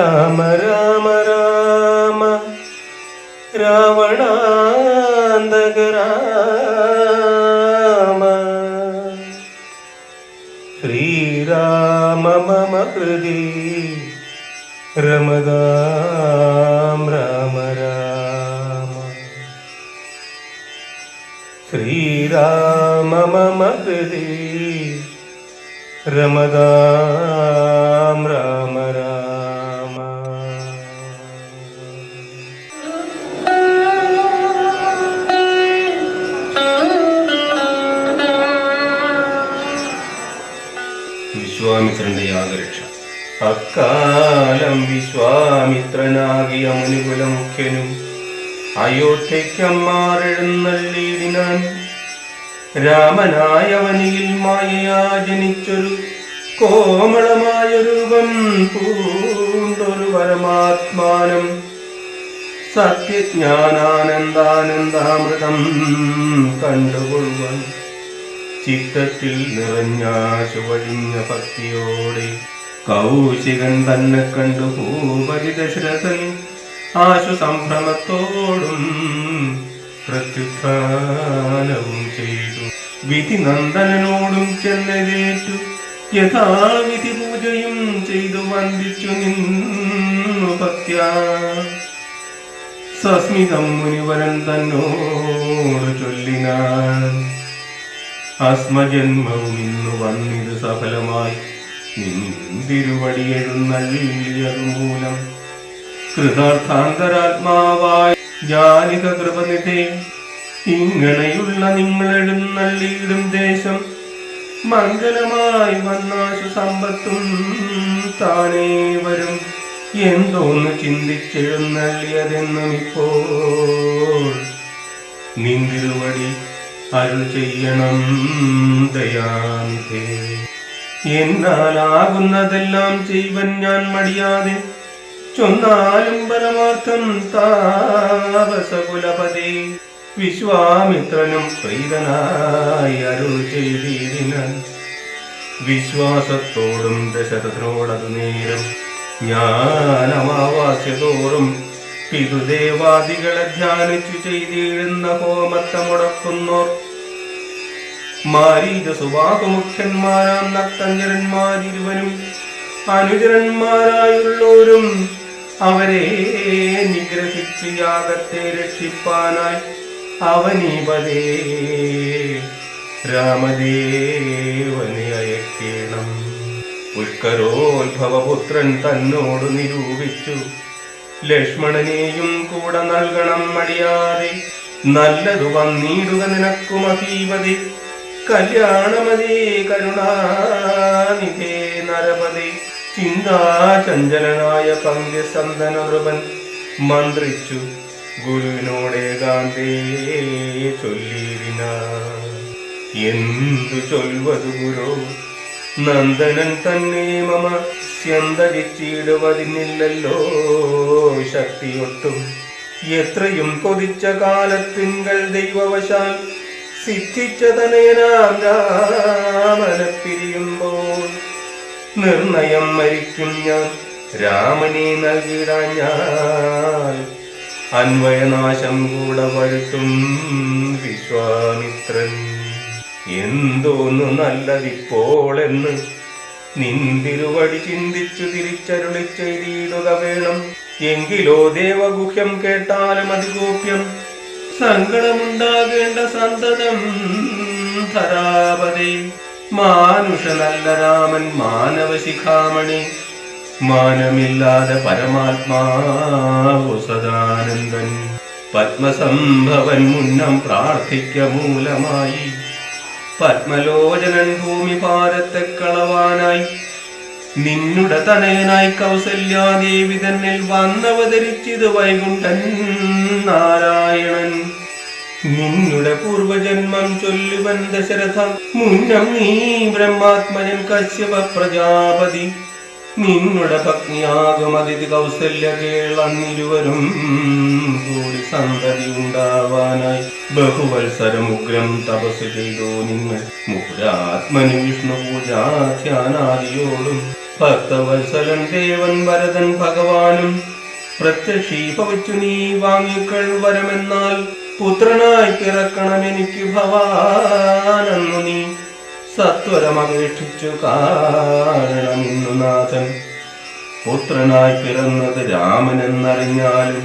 राम राम राम। रावणान्दग राम। श्रीराम मम हृदि रम राम राम। श्रीराम मम हृदि रमदाम राम। വിശ്വാമിത്രന്റെ യാഗരക്ഷ. അക്കാലം വിശ്വാമിത്രനാകിയ മുനികുല മുഖ്യനും അയോധ്യയ്ക്കമ്മാറെഴുന്നള്ളിയിടിനാൻ രാമനായവനിയിൽ മായയാ ജനിച്ചൊരു കോമളമായ രൂപം പൂണ്ടൊരു പരമാത്മാനം സത്യജ്ഞാനാനന്ദാനന്ദാമൃതം കണ്ടുകൊള്ളുവാൻ ചിത്തത്തിൽ നിറഞ്ഞാശു വഴിഞ്ഞ ഭക്തിയോടെ കൗശികൻ തന്നെ കണ്ടു ഭൂപതി ദശരഥൻ ആശു സംഭ്രമത്തോടും പ്രത്യുത്ഥാനവും ചെയ്തു. വിധി നന്ദനോടും ചെന്നതേറ്റു യഥാവിധി പൂജയും ചെയ്തു വന്ദിച്ചു നിന്നു ഭക്യ സസ്മിതം മുനിവരൻ തന്നോട് ചൊല്ലിനാൻ ആത്മജന്മവും ഇന്നു വന്നിത് സഫലമായി. നിന്തിരുവടിയെഴുന്നള്ളിയതു മൂലം കൃതാർത്ഥാന്തരാത്മാവായ ജാനിക കൃപനിധേ ഇങ്ങനെയുള്ള നിങ്ങളെഴുന്നള്ളിയിടും ദേശം മംഗലമായി വന്നാശു സമ്പത്തും താനേ വരും. എന്തോന്ന് ചിന്തിച്ചെഴുന്നള്ളിയതെന്നും ഇപ്പോൾ നിന്തിരുവടി അരുൾ ചെയ്യണം ദയാനിധേ. എന്നാലാകുന്നതെല്ലാം ചെയ്വൻ ഞാൻ മടിയാതെ ചൊന്നാലും പരമാർത്ഥം താപസകുലപതി. വിശ്വാമിത്രനും പ്രീതനായി അരുൾ ചെയ്തിടിനാൻ വിശ്വാസത്തോടും ദശരഥനോടതു നേരം ജ്ഞാനമാവാസ്യതോറും പിതൃദേവാദികളെ ധ്യാനിച്ചു ചെയ്തിരുന്ന ഹോമത്തെ മുടക്കുന്നോർ മാരീത സുബാഹുമുഖ്യന്മാരാം നക്തഞ്ചരന്മാരിരുവനും അനുചരന്മാരായുള്ളോരും അവരെ നിഗ്രഹിച്ച് യാഗത്തെ രക്ഷിപ്പാനായി അവനീപതേ രാമദേവനെ അയക്കേണം. പുഷ്കരോത്ഭവപുത്രൻ തന്നോട് നിരൂപിച്ചു. ലക്ഷ്മണനെയും കൂടെ നൽകണം മടിയാതെ. നല്ലതു വന്നിടുക നിനക്കും മഹീപതി കല്യാണമതേ കരുണാനിധേ നരപതി. ചിന്താചഞ്ചലനായ പങ്ക്യസന്തന നൃപൻ. മന്ത്രിച്ചു ഗുരുവിനോടേകാന്തേ ചൊല്ലിവിന എന്തു ചൊൽവതു ഗുരു? നന്ദനൻ തന്നെ മമ സ്യന്തരിച്ചിടുവതിനില്ലല്ലോ ശക്തിയൊട്ടും എത്രയും കൊതിച്ച കാലത്തിങ്കൾ ദൈവവശാൽ സിദ്ധിച്ച തനയനാം നിർണയം മരിക്കും ഞാൻ രാമനെ നൽകിടാൻ ഞാൻ. അന്വയനാശം കൂടെ വരുത്തും വിശ്വാമിത്രൻ. എന്തോന്നു നല്ലതിപ്പോൾ എന്ന് നിന്തിരുവടി ചിന്തിച്ചു തിരിച്ചരുളി ചെയ്തിടുക വേണം. എങ്കിലോ ദേവഗുഹ്യം കേട്ടാലും അതിഗോപ്യം സങ്കടമുണ്ടാകേണ്ട സന്തതം ധരാപതി. മാനുഷനല്ല രാമൻ മാനവ ശിഖാമണി മാനമില്ലാതെ പരമാത്മാവു സദാനന്ദൻ പത്മസംഭവൻ മുന്നം പ്രാർത്ഥിക്ക മൂലമായി. പത്മലോചനൻ ഭൂമി ഭാരത്തെ കളവാനായി. നിന്നുടെ തനയനായി കൗസല്യാദേവി തന്നിൽ വന്നവതരിച്ചിത് വൈകുണ്ഠൻ നാരായണൻ. നിന്നുടെ പൂർവജന്മം ചൊല്ലുവൻ ദശരഥ മുന്നം നീ ബ്രഹ്മാത്മജൻ കശ്യപ പ്രജാപതി നിന്നുടെ ഭഗ്നിയാകും അതിഥി കൗസല്യ കേളന്നിരുവരും കൂടി സന്തതി ഉണ്ടാവാനായി ബഹുവത്സരം ഉഗ്രം തപസ് ചെയ്തു നിങ്ങൾ. മുഖരാത്മനി വിഷ്ണു പൂജാധ്യാനാദിയോടും ഭക്തവത്സരൻ ദേവൻ ഭരതൻ ഭഗവാനും പ്രത്യക്ഷീഭവിച്ചു നീ വാങ്ങിക്കൾ വരമെന്നാൽ പുത്രനായി പിറക്കണം എനിക്ക് ഭവാനെന്നു നീ സത്വരമപേക്ഷിച്ചു കാരണം നാഥൻ പുത്രനായി പിറന്നത് രാമനെന്നറിഞ്ഞാലും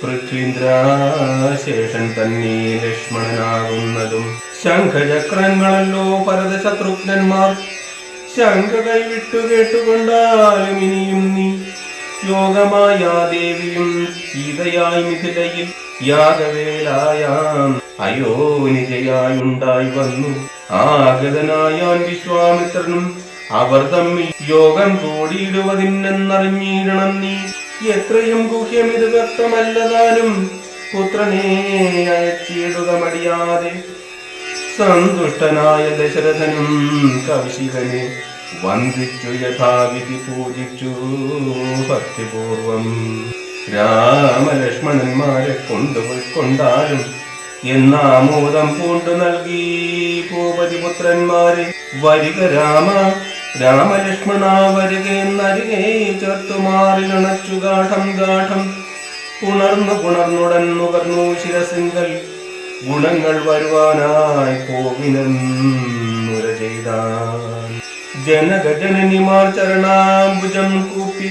പൃഥ്വീന്ദ്രാശേഷൻ തന്നെ ലക്ഷ്മണനാകുന്നതും. ശംഖചക്രങ്ങളല്ലോ ഭരത ശത്രുഘ്നന്മാർ ശങ്ക കൈവിട്ടു കേട്ടുകൊണ്ടാലും ഇനിയും നീ യോഗമായ ദേവിയും സീതയായി മിഥിലയിൽ യാഗവേലായാം അയോനിജയായുണ്ടായി വന്നു. ആഗതനായാൻ വിശ്വാമിത്രനും അവർ തമ്മിൽ യോഗം കൂടിയിടുവതിനെന്നറിഞ്ഞിടണം നീ. എത്രയും ഗുഹ്യം ഇത് വ്യക്തമല്ലതാനും പുത്രനെ അയച്ചിടുക മടിയാതെ സന്തുഷ്ടനായ ദശരഥനും കൗശികനെ വന്ദിച്ചു യഥാവിധി പൂജിച്ചു ഭക്തിപൂർവം. രാമലക്ഷ്മണന്മാരെ എന്നാമോദം പൂണ്ടു നൽകി ഭൂപതിപുത്രന്മാരെ വരിക രാമ രാമലക്ഷ്മണ വരിക എന്നരികെ ചേർത്തുമാറിലണച്ചു ഗാഠം ഗാഠം. ഉണർന്നു പുണർന്നുടൻ നുകർന്നു ശിരസിങ്കൽ ഗുണങ്ങൾ വരുവാനായി പോവിനെന്നുര ചെയ്താൻ. ജനകജനനിമാർ ചരണാംബുജം കൂപ്പി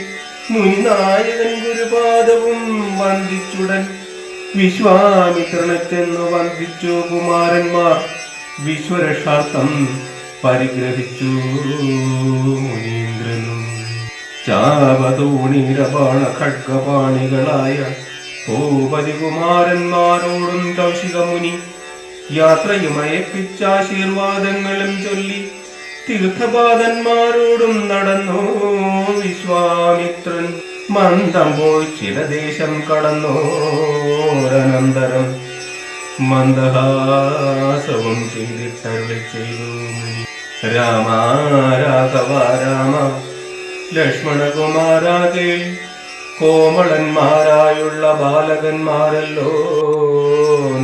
മുനിനായകൻ ഗുരുപാദവും വന്ദിച്ചുടൻ വിശ്വാമിത്രനെ ചെന്നു വന്ദിച്ചു കുമാരന്മാർ. വിശ്വരക്ഷാർത്ഥം പരിഗ്രഹിച്ചു മുനീന്ദ്രനും. ചാപതൂണീരപാണ ഖഡ്ഗപാണികളായ ഭൂപതികുമാരന്മാരോടും കൗശികമുനി യാത്രയും അയപ്പിച്ചാശീർവാദങ്ങളും ചൊല്ലി തീർത്ഥപാദന്മാരോടും നടന്നു വിശ്വാമിത്രൻ. മന്ദം പോയി ചില ദേശം കടന്നോരനന്തരം മന്ദഹാസവും ചിന്തിച്ചരുളി ചെയ്തു രാമ രാഘവ രാമ ലക്ഷ്മണകുമാരാതെ കോമളന്മാരായുള്ള ബാലകന്മാരല്ലോ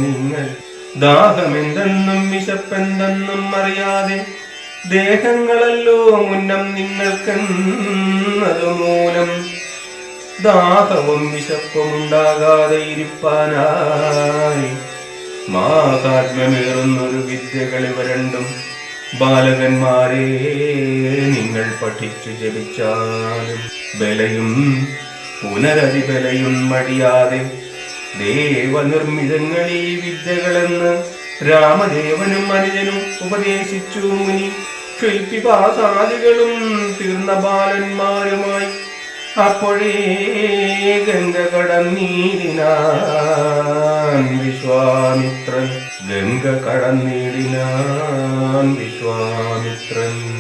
നിങ്ങൾ. ദാഹമെന്തെന്നും വിശപ്പെന്തെന്നും അറിയാതെ ദേഹങ്ങളല്ലോ മുന്നം നിങ്ങൾക്കെന്നതു മൂലം ദാഹവും വിശപ്പുമുണ്ടാകാതെ ഇരിപ്പാനായി. മാഹാത്മ്യമേറുന്നൊരു വിദ്യകളിവ രണ്ടും ബാലകന്മാരെ നിങ്ങൾ പഠിച്ചു ജപിച്ചാലും ബലയും പുനരതിബലയും മടിയാതെ ദേവനിർമ്മിതങ്ങൾ ഈ വിദ്യകളെന്ന് രാമദേവനും അനുജനും ഉപദേശിച്ചു. മുനി ശില്പിപാസാദികളും തീർന്ന ബാലന്മാരുമായി അപ്പോഴേ ഗംഗകടന്നീടിനാൻ വിശ്വാമിത്രൻ. ഗംഗ കടന്നീടിനാൻ വിശ്വാമിത്രൻ.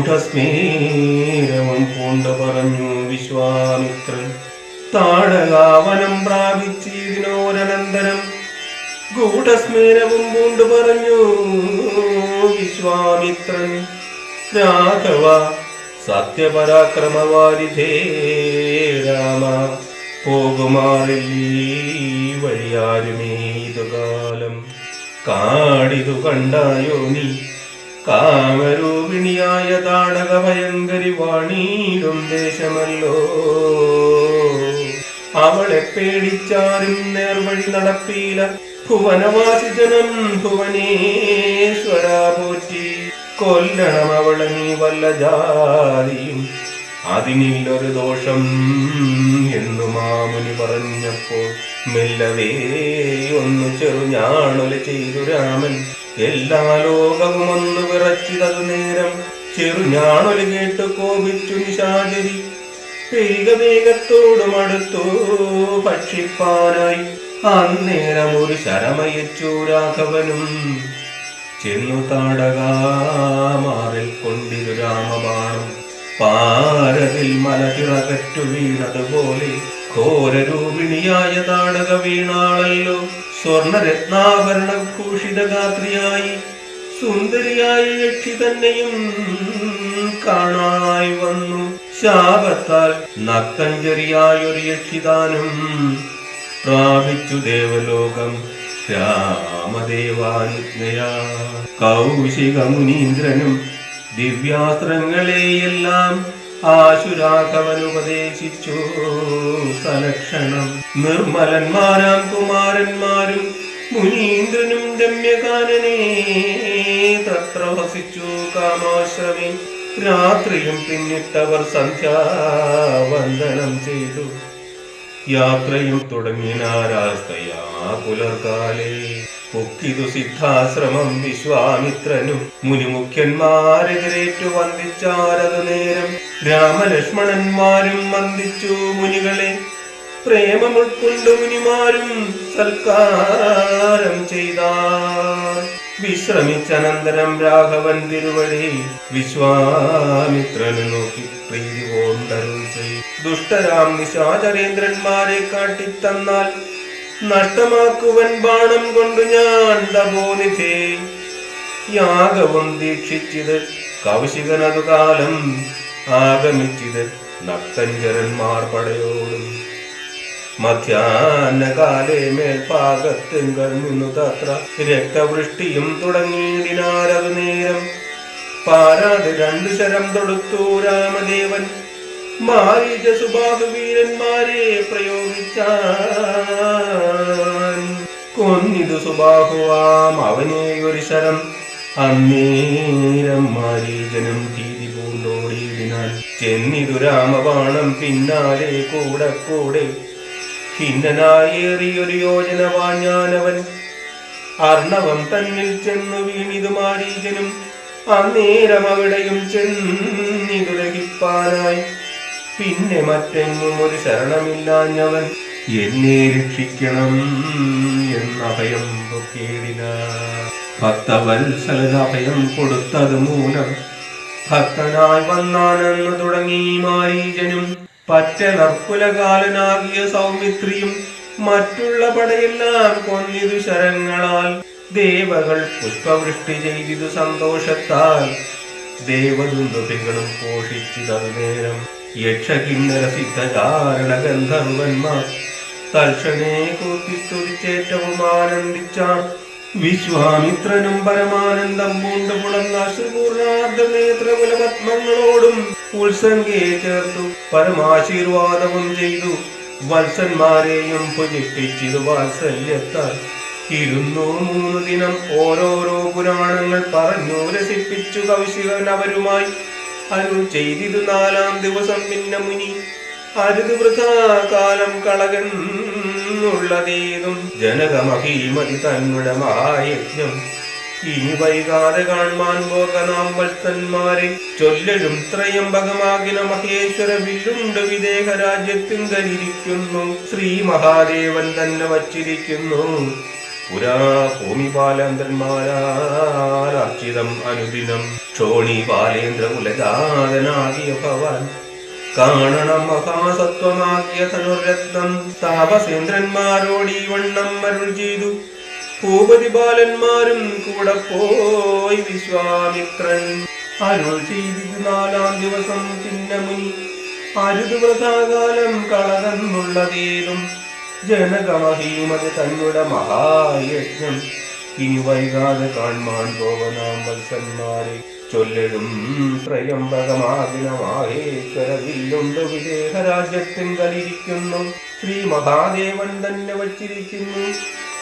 ഗൂഢസ്മേരവും പൂണ്ട പറഞ്ഞു വിശ്വാമിത്രൻ. താടകാവനം പ്രാപിച്ചിതിനോരനന്തരം ഗൂഢസ്മേരവും പൂണ്ട് പറഞ്ഞു വിശ്വാമിത്രൻ. രാഘവ സത്യപരാക്രമവാരിധേ രാമ പോകുമാറില്ലീ വഴിയാരുമേ ഇതുകാലം. കാടിതു കണ്ടായോ നീ? കാമരൂപിണിയായ താടക ഭയങ്കരി വാണീടും ദേശമല്ലോ. അവളെ പേടിച്ചാരും നേർവഴി നടപ്പീല. ഭുവനവാസിജനം ഭുവനേശ്വര പോറ്റി. കൊല്ലണം അവളെ നീ വല്ല ജാതിയും. അതിനില്ലൊരു ദോഷം എന്നു മാമുനി പറഞ്ഞപ്പോൾ മെല്ലവേ ഒന്ന് ചെറുഞാണൊല ചെയ്തു രാമൻ. എല്ലാ ലോകവും ഒന്ന് വിറച്ചിടതു നേരം ചെറുഞാണൊലി കേട്ട് കോപിച്ചു നിശാചരി. വേഗ വേഗത്തോടും അടുത്തു ഭക്ഷിപ്പാനായി അന്നേരം ഒരു ശരമയച്ചു രാഘവനും. ചെന്നു താടകാമാറിൽ കൊണ്ടിരു രാമബാണം. പാരതിൽ മല തിറകറ്റു വീണതുപോലെ ഘോരരൂപിണിയായ താടക വീണാളല്ലോ സ്വർണരത്നാഭരണ ഭൂഷിതഗാത്രിയായി സുന്ദരിയായ യക്ഷി തന്നെയും കാണായി വന്നു. ശാപത്താൽ നക്തഞ്ചരിയായൊരു യക്ഷിദാനം പ്രാപിച്ചു ദേവലോകം രാമദേവാനുജ്ഞയാ കൗശിക മുനീന്ദ്രനും ദിവ്യാസ്ത്രങ്ങളെയെല്ലാം ആശുരാഘവനുപദേശിച്ചു സലക്ഷണം നിർമ്മലന്മാരാം കുമാരന്മാരും മുനീന്ദ്രനും രമ്യകാനനെ. തത്ര വസിച്ചു കാമാശ്രമി രാത്രിയും പിന്നിട്ടവർ സന്ധ്യാവന്ദനം ചെയ്തു. യാത്രയും തുടങ്ങിനാരാസ്തയാ പുലർകാലേ പൊക്കിതു സിദ്ധാശ്രമം വിശ്വാമിത്രനും മുനിമുഖ്യന്മാരെതിരേറ്റു വന്ദിച്ചാരതു നേരം രാമലക്ഷ്മണന്മാരും വന്ദിച്ചു മുനികളെ. പ്രേമം ഉൾക്കൊണ്ടു മുനിമാരും സൽക്കാരം ചെയ്താർ. വിശ്രമിച്ചനന്തരം രാഘവൻ തിരുവടി വിശ്വാമിത്രനു നോക്കി പ്രീതി കൊണ്ടരുൾ ദുഷ്ടരാം നിശാചരേന്ദ്രന്മാരെ കാട്ടിത്തന്നാൽ നഷ്ടമാക്കുവൻ ബാണം കൊണ്ടു ഞാൻ തപോനിധേ യാഗവും ദീക്ഷിച്ചത് കൗശികനതു കാലം ആഗമിച്ചത് നക്തഞ്ചരന്മാർ പടയോടും. മധ്യാഹ്നകാലേ മേൽപാകത്തിങ്കൽ നിന്നു തത്ര രക്തവൃഷ്ടിയും തുടങ്ങിയിടിനാരതു നേരം പാരാതെ രണ്ടു ശരം തൊടുത്തു രാമദേവൻ. മാരീച സുബാഹുവീരന്മാരെ പ്രയോഗിച്ചാൻ. കൊന്നിതു സുബാഹുവാം അവനെ ഒരു ശരം. അന്നേരം മാരീജനും ഭീതി പൂണ്ടോടിയിടിനാൻ ചെന്നിതു രാമബാണം പിന്നാലെ കൂടെ കൂടെ. ഖിന്നനായേറിയൊരു യോജന വാഞ്ഞാനവൻ. അർണവം തന്നിൽ ചെന്നു വീണിതു മാരീജനും. അന്നേരം അവിടെയും ചെന്നിതു ദഹിപ്പാനായി. പിന്നെ മറ്റെങ്ങും ഒരു ശരണമില്ലാഞ്ഞവൻ എന്നെ രക്ഷിക്കണം എന്നഭയം പൊക്കേടിന ഭക്തവത്സലത അഭയം കൊടുത്തത് മൂലം ഭക്തനായി വന്നാനെന്ന് തുടങ്ങി മാരീജനും പറ്റ നർക്കുലകാലനാകിയ സൗമിത്രിയും മറ്റുള്ള പടയെല്ലാം കൊന്നിതു ശരങ്ങളാൽ ദേവകൾ പുഷ്പവൃഷ്ടി ചെയ്തിതു സന്തോഷത്താൽ ദേവദുന്ദുഭികളും പോഷിച്ചിതതു നേരം യക്ഷകിന്നര സിദ്ധചാരണ ഗന്ധർവന്മാർ തൽക്ഷണേ കൂപ്പിസ്തുതിച്ചേറ്റവും ആനന്ദിച്ചാർ. വിശ്വാമിത്രനും പരമാനന്ദം പൂണ്ടു പുളന്ന അശ്രുപൂർണാർദ്ധ നേത്രകുലപത്മങ്ങളോടും ഉത്സംഗയെ ചേർത്തു. പരമാശീർവാദവും ചെയ്തു. വത്സന്മാരെയും പുജിപ്പിച്ചിതു വാത്സല്യത്താൽ. ഇരുന്നു മൂന്നു ദിനം ഓരോരോ പുരാണങ്ങൾ പറഞ്ഞു രസിപ്പിച്ചു കൗശികൻ അവരുമായി. അരുൾ ചെയ്തിതു നാലാം ദിവസം പിന്നെ മുനി. അരുത് വൃഥാകാലം കളകന്നുള്ളതേതും. ജനകമഹീമതി തന്നുടെ മഹായജ്ഞം ഇനി വൈകാതെ കാൺമാൻ പോക നാം വത്സന്മാരെ. ചൊല്ലലും ത്രയംബകമാകിന മഹേശ്വര വില്ലുണ്ട് വിദേഹ രാജ്യത്തിങ്കലിരിക്കുന്നു ശ്രീ മഹാദേവൻ തന്നെ വച്ചിരിക്കുന്നു. പുരാ ഭൂമിപാലന്തന്മാരാർച്ചിതം അനുദിനം. ക്ഷോണി പാലേന്ദ്ര കുലജാതനാകിയ ഭവാൻ കാണണം മഹാസത്വമാകിയ ധനുരത്നം താപസേന്ദ്രന്മാരോട് വണ്ണം അരുൾ ചെയ്തു. ഭൂപതി ബാലന്മാരും കൂടെ പോയി വിശ്വാമിത്രൻ അരുൾ ചെയ്തിത് നാലാം ദിവസം. ചിന്നമുനി അരുത് വൃതാകാലം കളകന്നുള്ളതേതും ജനകമഹീമത് തന്നുടെ മഹായജ്ഞം. ഇനി വൈകാതെ കാൺമാൻ പോവനാം വത്സന്മാരെ ചൊല്ലഴും ത്രയംബകമാകിനമാഹേശ്വര വില്ലുണ്ട് വിദേഹ രാജ്യത്തിങ്കലിരിക്കുന്നു ശ്രീ മഹാദേവൻ തന്നെ വച്ചിരിക്കുന്നു.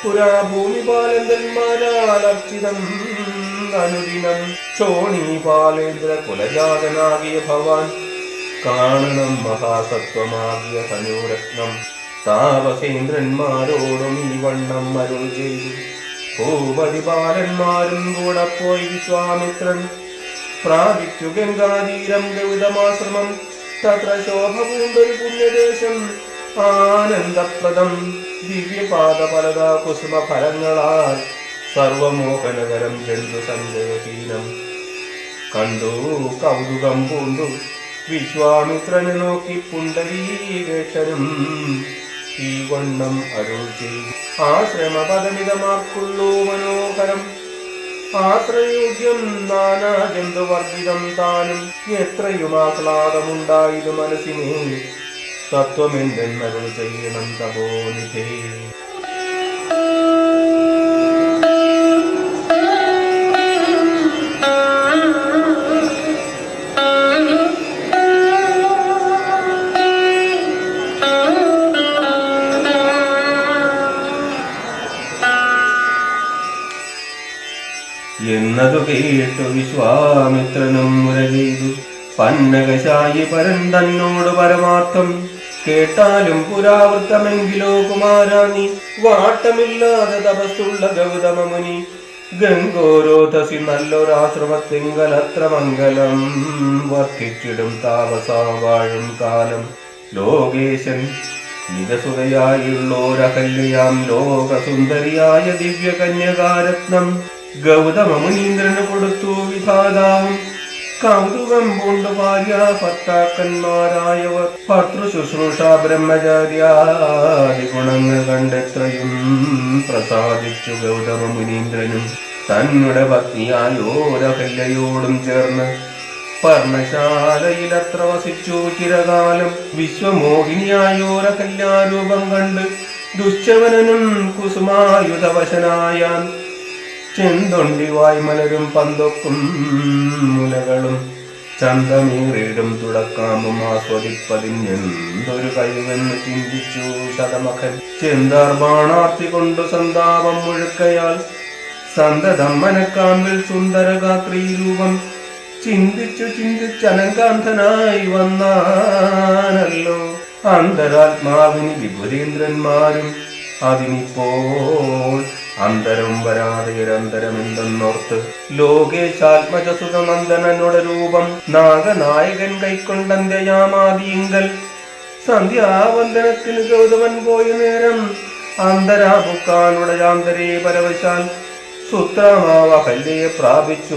പുരാ ഭൂമിപാലന്തന്മാരാൽ ചോണി ചോണീപാലേന്ദ്ര കുലജാതനാകിയ ഭവാൻ. കാണണം മഹാസത്വമാകിയ ധനുരത്നം. താപസേന്ദ്രന്മാരോടും ഈ വണ്ണം അരുൾ ചെയ്തു. ഭൂപതി ബാലന്മാരും കൂടെ പോയി വിശ്വാമിത്രൻ. പ്രാപിച്ചു ഗംഗാതീരം ഗൗതമാശ്രമം. തത്ര ശോഭ പൂണ്ടൊരു പുണ്യദേശം. ആനന്ദപ്രദം. ദിവ്യപാദ പലതാ കുസുമ ഫലങ്ങളാൽ സർവമോഹനകരം ജന്തു സഞ്ജയഹീനം കണ്ടു കൗതുകം പൂണ്ടു. വിശ്വാമിത്രനെ നോക്കി പുണ്ടരീകേശനും ഈ വണ്ണം അരുൾ ചെയ്തു. ആശ്രമപദമിതമാർക്കുള്ളൂ മനോഹരം. ആശ്രയോഗ്യം നാനാ ജന്തുവർജിതം താനും. എത്രയും ആഹ്ലാദമുണ്ടായത് മനസ്സിനെ. തത്വമെന്തെന്നരുൾ ചെയ്യണം തപോനിധേ. എന്നതു കേട്ടു വിശ്വാമിത്രനും മുര പന്നകശായി പരൻ തന്നോട് പരമാർത്ഥം കേട്ടാലും പുരാവൃത്തമെങ്കിലോ കുമാരാനി വാട്ടമില്ലാതെ തപസ്സുള്ള ഗൗതമ മുനി ഗംഗോരോധസി നല്ലൊരാശ്രമത്തിങ്കൽ അത്ര മംഗലം വർദ്ധിച്ചിടും താമസാവാഴും കാലം. ലോകേശൻ നിജസുതയായുള്ളോരഹല്യാം ലോകസുന്ദരിയായ ദിവ്യകന്യകാരത്നം ഗൗതമ മുനീന്ദ്രന് കൊടുത്തു വിധാതാവും. കൗതുകം പൂണ്ടു ഭാര്യ ഭർത്താക്കന്മാരായവർ ഭർത്തൃ ശുശ്രൂഷ ബ്രഹ്മചാര്യാദി ഗുണങ്ങൾ കണ്ടെത്രയും പ്രസാദിച്ചു ഗൗതമ മുനീന്ദ്രനും. തന്നുടെ പത്നിയായോരഹല്യയോടും ചേർന്ന് പർണശാലയിലത്ര വസിച്ചു ചിരകാലം. വിശ്വമോഹിനിയായോരഹല്യാരൂപം കണ്ട് ദുശ്ചവനനും കുസുമായുധവശനായാൻ ചെന്തൊണ്ടി വായ്മലരും പന്തൊക്കും മുലകളും ചന്തമീറിടും തുടക്കാമും എന്തൊരു കഴിവെന്ന് ചിന്തിച്ചു ശതമഖൻ. ചെന്താർ ബാണാർത്തി കൊണ്ടു സന്താപം മുഴുക്കയാൽ സന്തതം മനക്കാമ്പിൽ സുന്ദരഗാത്രീ രൂപം. ചിന്തിച്ചു ചിന്തിച്ചനങ്കാന്തനായി വന്നാനല്ലോ അന്തരാത്മാവിന് വിപുരേന്ദ്രന്മാരും അതിനിപ്പോൾ അന്തരം വരാതെ ഒരന്തരമെന്തെന്നോർത്ത് ലോകേശാത്മജസുതനന്ദനനുടെ രൂപം നാഗനായകൻ കൈക്കൊണ്ടന്ത്യയാമാതിയിങ്കൽ സന്ധ്യാവന്ദനത്തിന് ഗൗതമൻ പോയ നേരം അന്തരാപുക്കാനുടയാന്തരേ പരവശാൽ സുത്രമാവഹല്യെ പ്രാപിച്ചു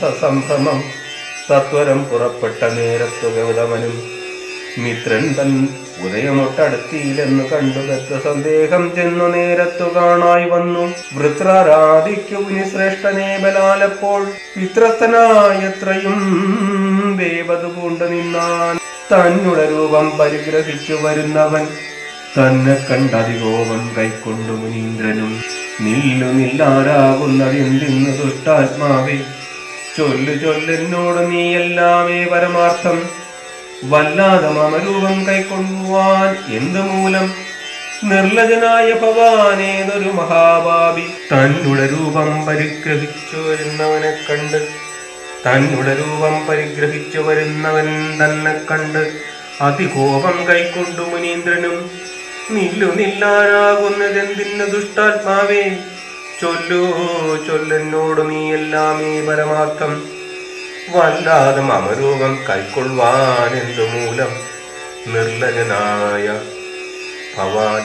സസംഭ്രമം. സത്വരം പുറപ്പെട്ട നേരത്തു ഗൗതമനും മിത്രൻ തൻ ഉദയമൊട്ടടുത്തിയില്ലെന്ന് കണ്ടു ദത്ത സന്ദേഹം ചെന്നു നേരത്തു കാണായി വന്നു. വൃത്രാരാധിക്കു ശ്രേഷ്ഠനെ ബലാലപ്പോൾ പിത്രസ്ഥനായത്രയും വേവതു പൂണ്ടു നിന്നാൻ തന്നുടെ രൂപം പരിഗ്രഹിച്ചു വരുന്നവൻ. തന്നെ കണ്ടതികോപം കൈക്കൊണ്ടു മുനീന്ദ്രനും. നില്ലു നില്ലാരാകുന്നതെന്തിന്ന് ദുഷ്ടാത്മാവേ ചൊല്ലു ചൊല്ലെന്നോട് നീ എല്ലാമേ പരമാർത്ഥം വല്ലാതെ മമരൂപം കൈക്കൊള്ളുവാൻ എന്തു മൂലം? നിർലജനായ ഭവാനേതൊരു മഹാഭാവി തന്നുടെ രൂപം പരിഗ്രഹിച്ചു വരുന്നവനെ കണ്ട്. തന്നുടെ രൂപം പരിഗ്രഹിച്ചു വരുന്നവൻ തന്നെ കണ്ട്. അതികോപം കൈക്കൊണ്ടു മുനീന്ദ്രനും നില്ലു നില്ലാനാകുന്നതെന്തിന് ദുഷ്ടാത്മാവേ? ചൊല്ലൂ ചൊല്ലെന്നോട് നീ എല്ലാമേ പരമാർത്ഥം. വല്ലാതെ മമരൂപം കൈക്കൊള്ളുവാൻ എന്തു മൂലം നിർലജനായ ഭവാൻ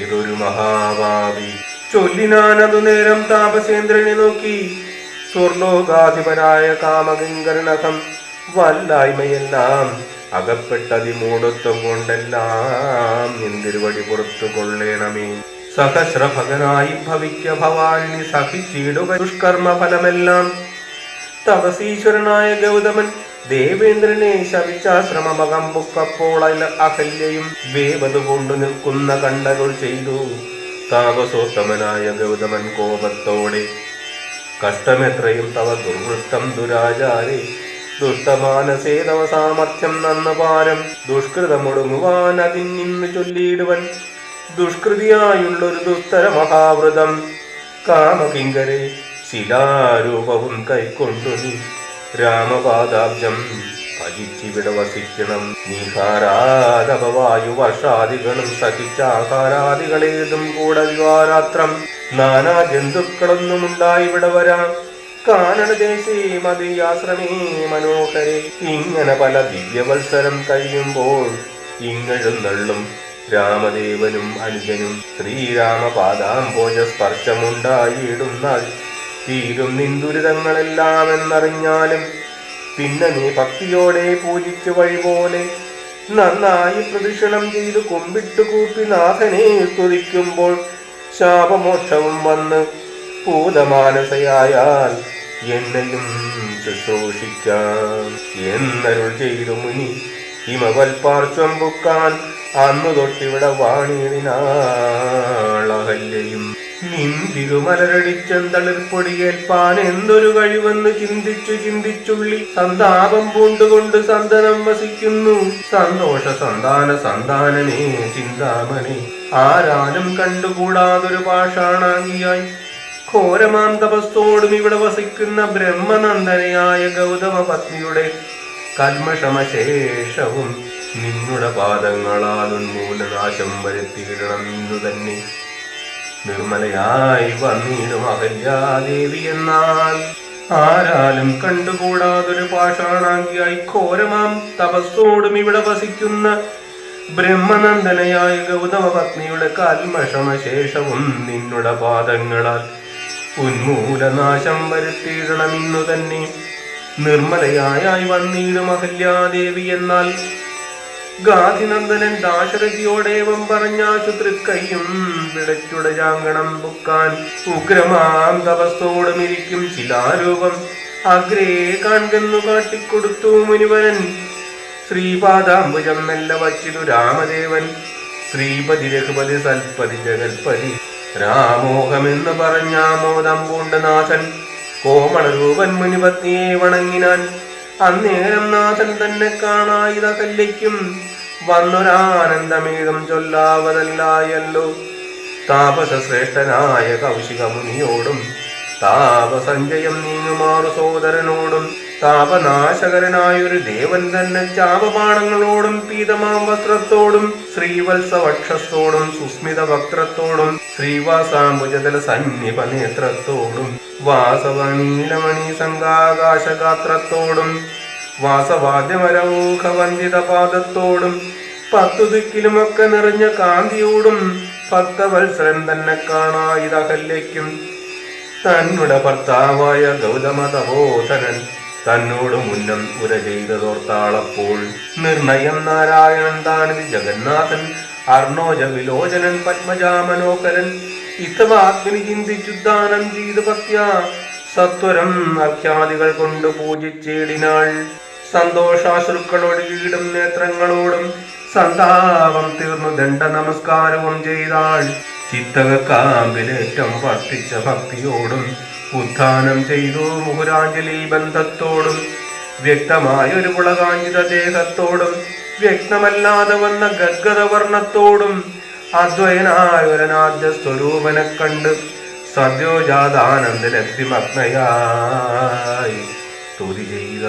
ഏതൊരു മഹാഭാവി ചൊല്ലിനാനതു നേരം താപസേന്ദ്രനെ നോക്കി. സ്വർലോകാധിപനായ കാമകിങ്കരണകം വല്ലായ്മയെല്ലാം അകപ്പെട്ടതി മൂടത്വം കൊണ്ടെല്ലാം നിന്തിരുവടി പുറത്തു കൊള്ളേണമേ സഹസ്രഭകനായി ഭവിക്ക ഭവാനി സഹിച്ചിടുക ദുഷ്കർമ്മ ഫലമെല്ലാം തപസീശ്വരനായ ഗൗതമൻ ദേവേന്ദ്രനെ ശപിച്ചാശ്രമമകം പൊക്കപ്പോൾ അല- അഹല്യയും വേവത് കൊണ്ടു നിൽക്കുന്ന കണ്ടകൾ ചെയ്തു. താപസോത്തമനായ ഗൗതമൻ കോപത്തോടെ കഷ്ടമെത്രയും തവ ദുർവൃത്തം ദുരാചാരി ദുഷ്ടമാനസേ തവ സാമർഥ്യം നന്നപാരം ദുഷ്കൃതമൊടുങ്ങുവാൻ അതിനിന്ന് ചൊല്ലിയിടുവൻ. ദുഷ്കൃതിയായുള്ളൊരു ദുസ്തര മഹാവൃതം കാമകിങ്കരെ ശിലാരൂപവും കൈക്കൊണ്ടു നീ. രാമപാദാബ്ജം ഭജിച്ചിവിടെ വസിക്കണം. നീഹാരാതപവായു വർഷാദികളും സഹിച്ചാഹാരാദികളേതും കൂടെ വിവാരാത്രം നാനാ ജന്തുക്കളൊന്നും ഉണ്ടായിവിടെ വരാം മനോഹരെ. ഇങ്ങനെ പല ദിവ്യവത്സരം കഴിയുമ്പോൾ ഇങ്ങഴുന്നള്ളും രാമദേവനും അനുജനും ശ്രീരാമപാദാംബോജ സ്പർശമുണ്ടായിടുന്നാൾ തീരും നിന്ദുരിതങ്ങളെല്ലാം എന്നറിഞ്ഞാലും പിന്നെ നീ ഭക്തിയോടെ പൂജിച്ചു വഴി പോലെ നന്നായി പ്രദക്ഷിണം ചെയ്ത് കുമ്പിട്ടു കൂപ്പി നാഥനെ സ്തുതിക്കുമ്പോൾ ശാപമോക്ഷവും വന്ന് ഭൂതമാനസയായാൽ എന്നെയും ശുശ്രൂഷിക്കാം. എന്നരുൾ ചെയ്തു മുനി ഹിമവൽപാർശ്വം പൊക്കാൻ അന്നു തൊട്ടിവിടെ എന്തൊരു കഴിവെന്ന് ചിന്തിച്ചു ചിന്തിച്ചുള്ളി സന്താപം പൂണ്ടുകൊണ്ട് സന്തനം വസിക്കുന്നു. സന്തോഷ സന്താന സന്താനമേ ചിന്താമണി ആരാലും കണ്ടുകൂടാതൊരു പാഷാണാങ്കിയായി ഘോരമാം തപസ്തോടും ഇവിടെ വസിക്കുന്ന ബ്രഹ്മനന്ദനയായ ഗൗതമ പത്നിയുടെ കൽമഷമശേഷവും നിന്നുടെ പാദങ്ങളാൽ ഉന്മൂലനാശം വരുത്തിയിടണം ഇന്നു തന്നെ നിർമ്മലയായി വന്നിടും അഹല്യാദേവി എന്നാൽ. ആരാലും കണ്ടുകൂടാതൊരു പാഷാണാങ്കിയായി ഘോരമാം തപസ്സോടും ഇവിടെ വസിക്കുന്ന ബ്രഹ്മനന്ദനയായ ഗൗതമ പത്നിയുടെ കാൽമഷമശേഷവും നിന്നുടെ പാദങ്ങളാൽ ഉന്മൂലനാശം വരുത്തിയിടണമെന്നു തന്നെ നിർമ്മലയായി വന്നിടും അഹല്യാദേവി എന്നാൽ ഗാധിനന്ദനൻ ദാശരഥിയോടേവം പറഞ്ഞാശു തൃക്കൈയും വിടച്ചുടജാങ്കണം ബുക്കാൻ ഉഗ്രമാം തപസ്സോടും ഇരിക്കും ശിലാരൂപം. അഗ്രേ കാൺകെന്നു കാട്ടിക്കൊടുത്തു മുനിവരൻ ശ്രീപാദാംബുജം മെല്ല വച്ചിതു രാമദേവൻ. ശ്രീപതി രഘുപതി സൽപതി ജഗൽപതി രാമോഹമെന്ന് പറഞ്ഞാമോദം പൂണ്ടനാഥൻ കോമളരൂപൻ മുനിപത്നിയെ വണങ്ങിനാൻ. അന്നേരം നാഥൻ തന്നെ കാണായിത കല്ലിക്കും. വന്നൊരാനന്ദമേകം ചൊല്ലാവതല്ലായല്ലോ. താപസ ശ്രേഷ്ഠനായ കൗശിക മുനിയോടും താപസഞ്ജയം നീങ്ങുമാറു സോദരനോടും താപനാശകരനായൊരു ദേവൻ തന്നെ ചാപപാണങ്ങളോടും പീതമാം വസ്ത്രത്തോടും ശ്രീവത്സ വക്ഷത്തോടും സുസ്മിത വക്രത്തോടും ശ്രീവാസാംബുജതല സന്നിപ നേത്രത്തോടും വാസവനീലമണി സംഘാകാശഗാത്രത്തോടും വാസവാദ്യമരമൂഖവന്ദിത പാദത്തോടും പത്തു ദിക്കിലുമൊക്കെ നിറഞ്ഞ കാന്തിയോടും ഭക്തവത്സരൻ തന്നെ കാണായിതഹല്യയ്ക്കും തന്നുട ഭർത്താവായ ഗൗതമ തപോധനൻ തന്നോട് മുന്നം ഉര ചെയ്തതോർത്താളപ്പോൾ നിർണയം നാരായണൻ താണിത് ജഗന്നാഥൻ അർണോജ വിലോചനൻ പത്മജാമനോകരൻ ഇത്തവാഗ്നി ചിന്തിച്ചു ദാനം ചെയ്ത് ഭക്യ സത്വരം അഖ്യാദികൾ കൊണ്ട് പൂജിച്ചേടിനാൾ. സന്തോഷാശ്രുക്കളോട് കീടും നേത്രങ്ങളോടും സന്താപം തീർന്നു ദണ്ഡ നമസ്കാരവും ചെയ്താൾ. ചിത്തകാമ്പിലേറ്റം വർത്തിച്ച ഭക്തിയോടും ഉത്ഥാനം ചെയ്തു മുഹുരാഞ്ജലി ബന്ധത്തോടും വ്യക്തമായൊരു പുളകാഞ്ചിത ദേഹത്തോടും വ്യക്തമല്ലാതെ വന്ന ഗദ്ഗത വർണത്തോടും അദ്വയനായൊരനാദ്യ സ്വരൂപനെ കണ്ട് സദ്യോജാതാനന്ദ ലഭ്യമഗ്നയായി സ്തുതി ചെയ്ത